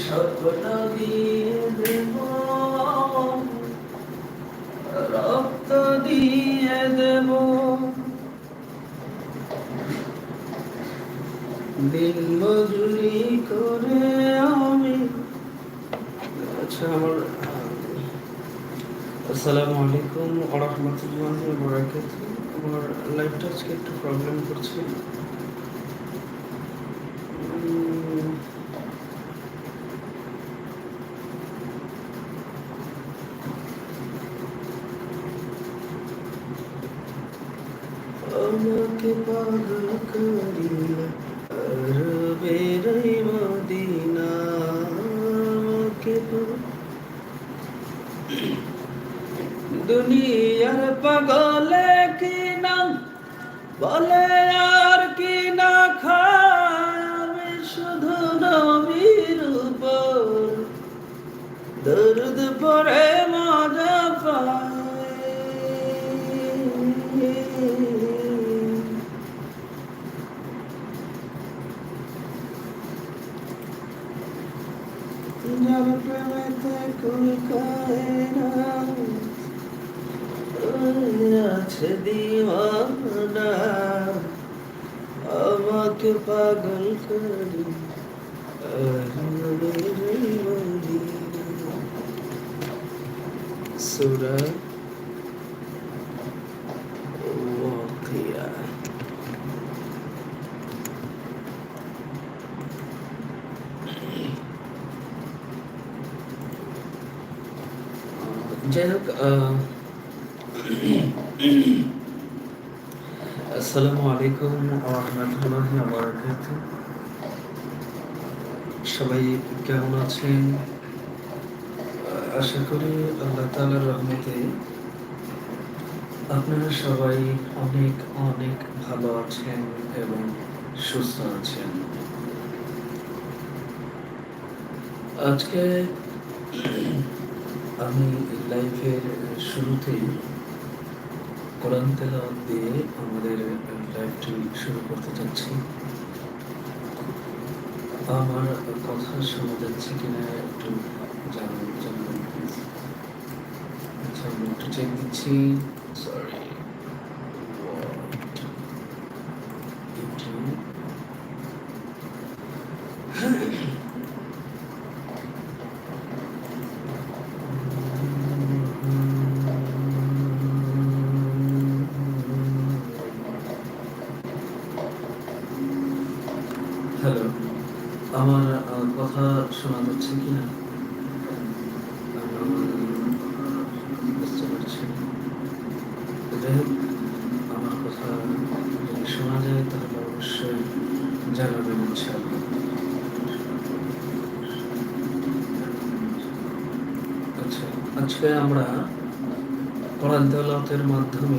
স্বপ্ন দিয়ে দেব রক্ত দিয়ে দেব। দিন করে আমি আচ্ছা আমার আসসালামু আলাইকুম আরহামতুল্লাহ বরাকাত আমার লাইফটা আজকে একটু প্রবলেম করছে আমাকে পাগল করিলা দুনিয়ার পাগলে কি নাম বলে আর কি না খায়? আমি শুধু নবীর উপর দর্দ পরে পাগল করি সুরা ওয়াকিয়া যাই হোক আহ, আসসালামু আলাইকুম রহমতুল্লাহ বারাকাত সবাই কেমন আছেন? আশা করি আল্লাহ তাআলার রহমতে আপনারা সবাই অনেক অনেক ভালো আছেন এবং সুস্থ আছেন। আজকে আমি লাইফের শুরুতেই কোরআন তেলাওয়াত দিয়ে আমাদের লাইভটি শুরু করতে যাচ্ছি আমার কথা শোনা যাচ্ছে কিনা একটু জানার জন্য। আচ্ছা আমি একটু চেক দিচ্ছি। আমার কথা শোনা যাচ্ছে কি না বুঝতে পারছি আমার কথা যদি শোনা যায়, তাহলে অবশ্যই জানাবেন ইনশাআল্লাহ। আচ্ছা আজকে আমরা কোরআন তেলাওয়াতের মাধ্যমে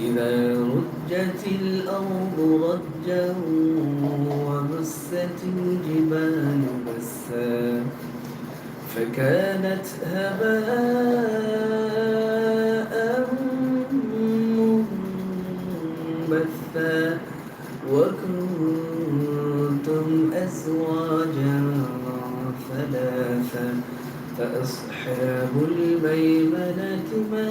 إذا رجت الأرض رجا وبست الجبال بسا فكانت هباء منبثا وكنتم أزواجا ثلاثا فأصحاب الميمنة ما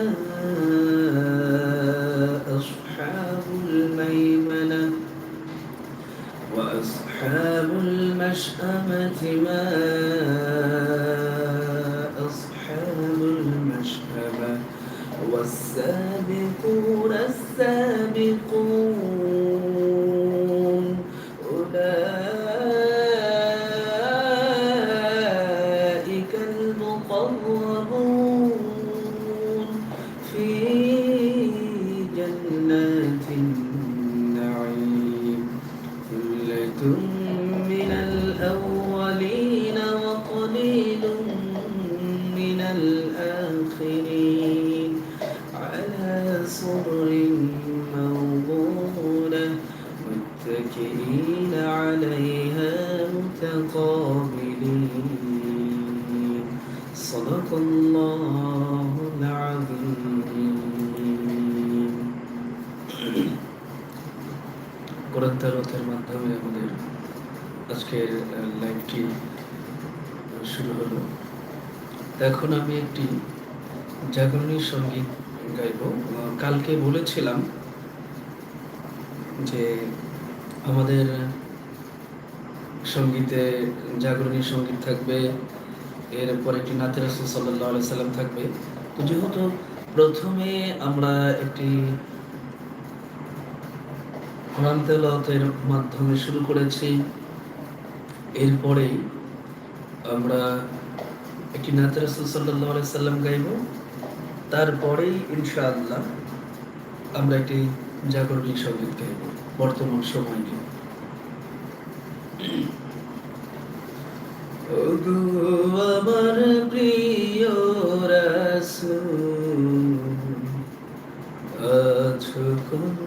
وأصحاب المشأمة ما أصحاب المشأمة والسابقون এখন আমি একটি জাগরণী সংগীত গাইব। কালকে বলেছিলাম যে আমাদের সঙ্গীতে জাগরণী সংগীত থাকবে এরপর একটি নাতের রাসূল সাল্লাল্লাহু সাল্লাম থাকবে। তো যেহেতু প্রথমে আমরা একটি কোরআন মাধ্যমে শুরু করেছি, এরপরেই আমরা একটি নাতের রাসূল সাল্লাম গাইব। তারপরেই ইনশাআল্লাহ আমরা একটি জাগরণী সংগীত গাইব বর্তমান সময়কে ওগো আমার প্রিয় আছো কোন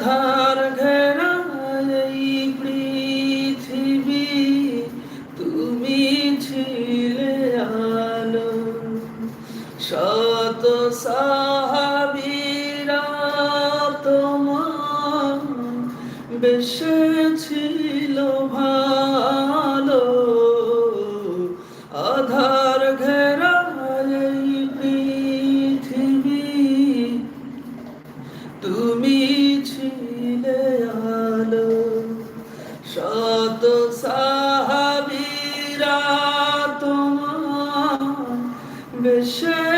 আধার ঘেরা এই পৃথিবী তুমি ছিলে আলো শত সাহাবীরা তোমার বেশে সাহাবীরা তোমার বেশে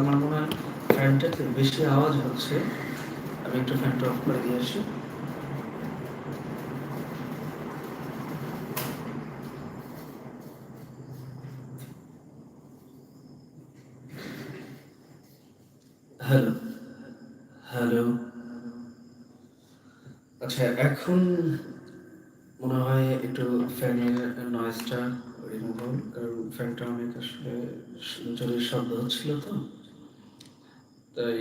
আমার মনে হয় ফ্যানটাতে বেশি আওয়াজ হচ্ছে। আমি একটু ফ্যানটা অফ করে দিয়ে আসি। হ্যালো হ্যালো আচ্ছা এখন মনে হয় একটু ফ্যানের নয়েজটা ফ্যানটা অনেক আসলে জোরে শব্দ হচ্ছিল তো। তাই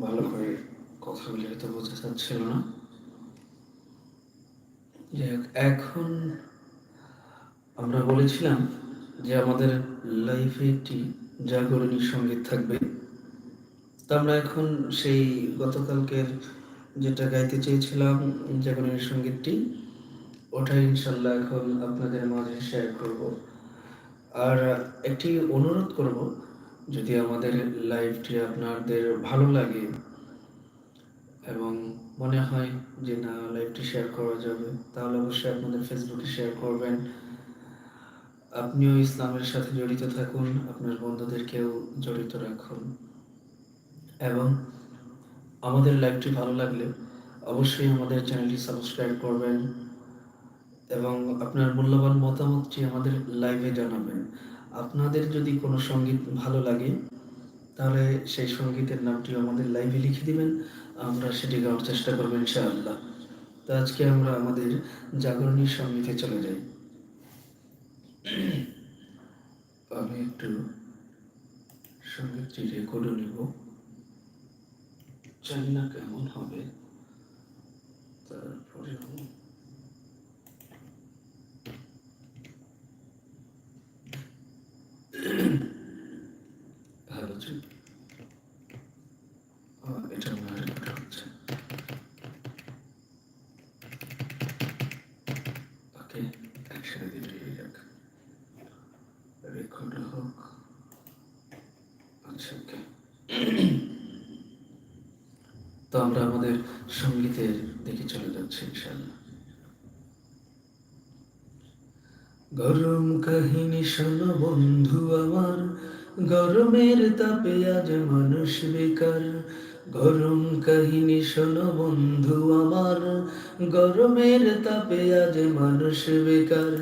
ভালো করে কথাগুলি হয়তো বোঝা যাচ্ছিল না। যাই হোক এখন আমরা বলেছিলাম যে আমাদের লাইফে একটি জাগরণী সংগীত থাকবে। তো আমরা এখন সেই গতকালকের যেটা গাইতে চেয়েছিলাম জাগরণী সঙ্গীতটি ওটা ইনশাল্লাহ এখন আপনাদের মাঝে শেয়ার করব। আর একটি অনুরোধ করব, যদি আমাদের লাইভটি আপনাদের ভালো লাগে এবং মনে হয় যে না লাইভটি শেয়ার করা যাবে, তাহলে অবশ্যই আপনাদের ফেসবুকে শেয়ার করবেন। আপনিও ইসলামের সাথে জড়িত থাকুন, আপনার বন্ধুদেরকেও জড়িত রাখুন। এবং আমাদের লাইভটি ভালো লাগলে অবশ্যই আমাদের চ্যানেলটি সাবস্ক্রাইব করবেন। এবং আপনার মূল্যবান মতামতটি আমাদের লাইভে জানাবেন। আপনাদের যদি কোনো সংগীত ভালো লাগে, তাহলে সেই সঙ্গীতের নামটি আমাদের লাইভে লিখে দিবেন। আমরা সেটি গাওয়ার চেষ্টা করব ইনশাআল্লাহ। তো আজকে আমরা আমাদের জাগরণী সঙ্গীতে চলে যাই। আমি একটু সঙ্গীতটি রেকর্ডও নিব। জানি না কেমন হবে। তারপরে ভালো ছিল এটা মনে রেকর্ড হচ্ছে ওকে একসাথে দিয়ে যাক রেকর্ড হোক আচ্ছা তো আমরা আমাদের সঙ্গীতের দিকে চলে যাচ্ছি গরম কাহিনী শোনো বন্ধু আমার, গরমের তাপে আজ মানুষ বেকার। গরম কাহিনী শোনো বন্ধু আমার, গরমের তাপে আজ মানুষ বেকার।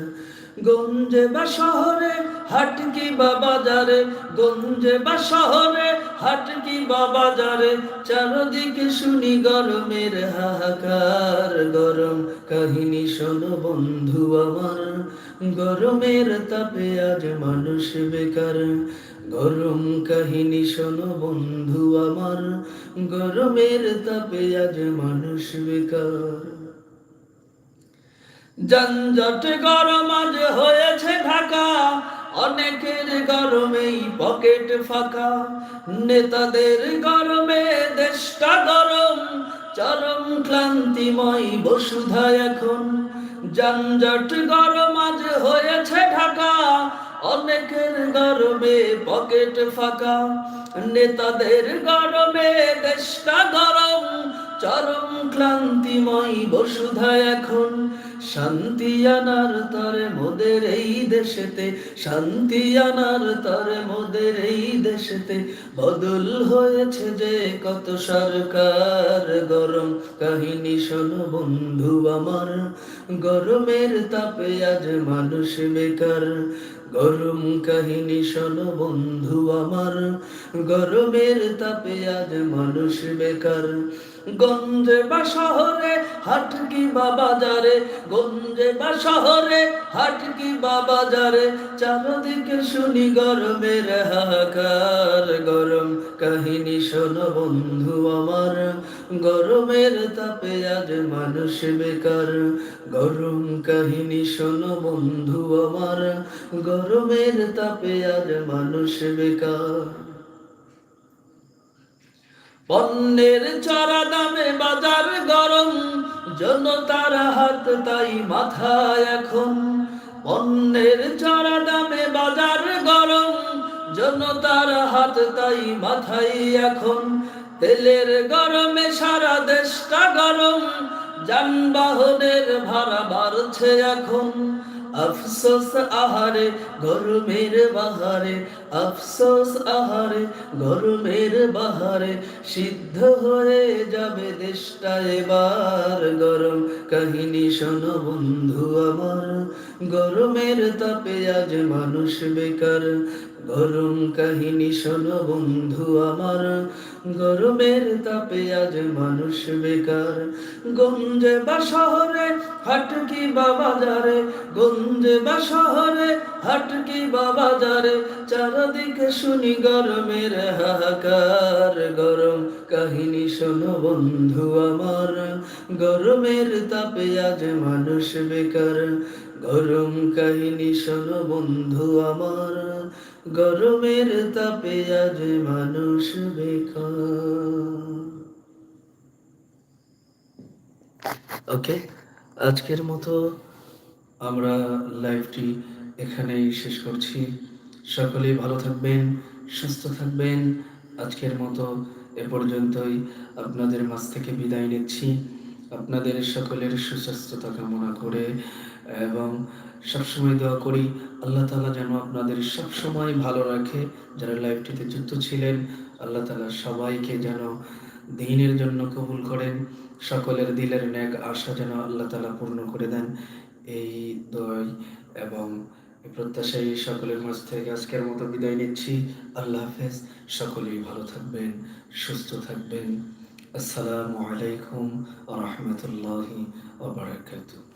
গঞ্জে বা শহরে, হাট কি বা বাজারে? গঞ্জে বা শহরে, হাট কি বা বাজারে? চারদিকে শুনি গরমের হাহাকার। গরম কাহিনী শোনো বন্ধু আমার। গরমের তাপে আজ মানুষ বেকার। গরম কাহিনী শোনো বন্ধু আমার। গরমের তাপে আজ মানুষ বেকার। যানজট গরম আজ হয়েছে ঢাকা। অনেকের গরমেই পকেট ফাঁকা। নেতাদের গরমে দেশটা গরম। চরম ক্লান্তিময় বসুধা এখন। যানজট গরম আজ হয়েছে ঢাকা। অনেকের গরমে পকেট ফাঁকা। নেতাদের গরমে দেশটা গরম। চরম ক্লান্তিময় বসুধা এখন। শান্তি আনার তরে মোদের এই দেশেতে, শান্তি আনার তরে মোদের এই দেশেতে। বদল হয়েছে যে কত সরকার গরম কাহিনী শোনো বন্ধু আমার। গরমের তাপে আজ মানুষ বেকার। গরম কাহিনী শোনো বন্ধু আমার। গরমের তাপে আজ মানুষ বেকার। গঞ্জে বা শহরে হাট কি বা বাজারে। গঞ্জে বা শহরে হাট কি বা বাজারে। চারদিকে শুনি গরমের হাহাকার। গরম কাহিনী শোনো বন্ধু আমার। গরমের তাপে আজ মানুষ বেকার। গরম কাহিনী শোনো বন্ধু আমার। গরমের তাপে আজ মানুষ বেকার। পণ্যের চড়া দামে বাজার গরম, জনতার হাত তাই মাথায় এখন। পণ্যের চড়া দামে বাজার গরম, জনতার হাত তাই মাথাই এখন। তেলের গরমে সারা দেশটা গরম, যানবাহনের ভাড়া বাড়ছে এখন। আফসোস আহারে গরমের বাহারে, আফসোস আহারে গরমের বাহারে, সিদ্ধ হয়ে যাবে দেশটা এবার। গরম কাহিনী শোনো বন্ধু আমার, গরমের তাপে আজ মানুষ বেকার। গরম কাহিনী শোনো বন্ধু আমার গরমের তাপে আজ মানুষ বেকার। গঞ্জে বা শহরে, হাটকি বা বাজারে। গঞ্জে বা শহরে, হাটকি বা বাজারে। চারদিকে শুনি গরমের হাহাকার। গরম কাহিনী শোনো বন্ধু আমার। গরমের তাপে আজ মানুষ বেকার। গরম কাহিনী শোনো বন্ধু আমার। গরমের তাপে আজ মানুষ বেকার। ওকে, আজকের মতো আমরা লাইভটি এখানেই শেষ করছি। সকলেই ভালো থাকবেন, সুস্থ থাকবেন। আজকের মতো এ পর্যন্তই আপনাদের মাঝ থেকে বিদায় নিচ্ছি। আপনাদের সকলের সুস্বাস্থ্যতা কামনা করে এবং সবসময় দোয়া করি, আল্লাহ তালা যেন আপনাদের সবসময় ভালো রাখে। যারা লাইফটিতে যুক্ত ছিলেন, আল্লাহ তালা সবাইকে যেন দিনের জন্য কবুল করেন। সকলের দিলের ন্যাক আশা যেন আল্লাহ তালা পূর্ণ করে দেন। এই দয় এবং এই প্রত্যাশাই সকলের মাঝ থেকে আজকের মতো বিদায় নিচ্ছি। আল্লাহ হাফেজ। সকলেই ভালো থাকবেন, সুস্থ থাকবেন। আসসালামু আলাইকুম রহমতুল্লাহি ওবরাকাতুহ